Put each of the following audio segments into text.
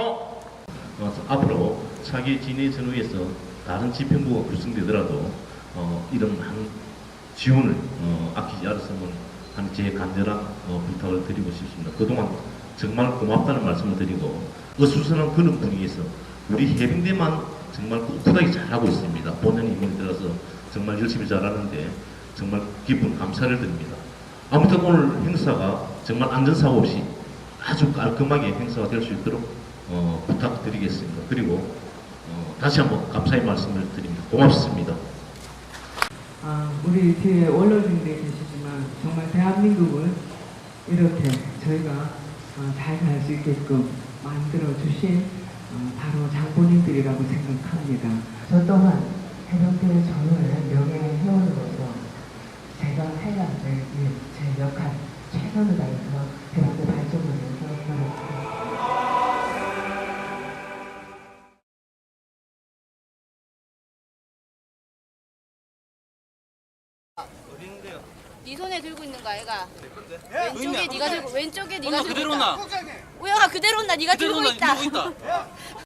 어. 앞으로 차기 진행선 위에서 다른 집행부가 구성되더라도 어, 이런 한 지원을 어, 아끼지 않았으면 한제 간절한 어, 부탁을 드리고 싶습니다. 그동안 정말 고맙다는 말씀을 드리고 어수선한 그런 분위기에서 우리 해병대만 정말 꿋꿋하게 잘하고 있습니다. 본연의 힘을 들어서 정말 열심히 잘하는데 정말 깊은 감사를 드립니다. 아무튼 오늘 행사가 정말 안전사고 없이 아주 깔끔하게 행사가 될 수 있도록 어, 부탁드리겠습니다. 그리고 어, 다시 한번 감사의 말씀을 드립니다. 고맙습니다. 아, 우리 뒤에 원로진들이 계시지만 정말 대한민국을 이렇게 저희가 어, 잘갈 수 있게끔 만들어 주신 어, 바로 장본인들이라고 생각합니다. 저 또한 해병대 전후의 명예 회원으로서 제가 해야 될 일, 제 역할 최선을 다해서 네 손에 들고 있는 거 아이가? 왼쪽에 네가 들고 왼쪽에 네가 들고 그대로 있다. 나. 우영아 그대로 온다. 네가 그대로 들고 나. 있다. 들고 있다.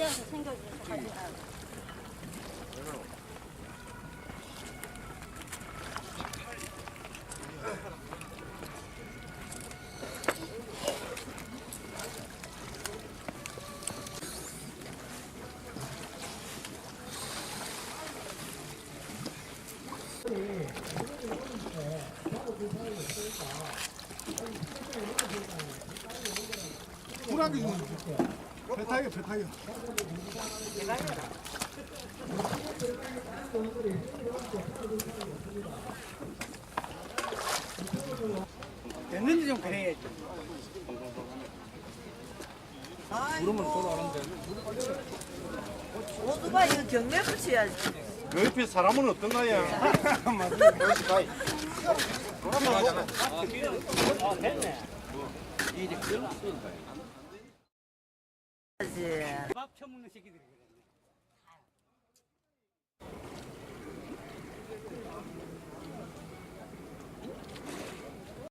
시대에서 생겨져서 가져가. 불안이 배 타요 배 타요 됐는지 좀 그래야지. 오토바이 이거 경매 붙여야지. 그 옆에 사람은 어떤가요? 지 밥 처먹는 새끼들이.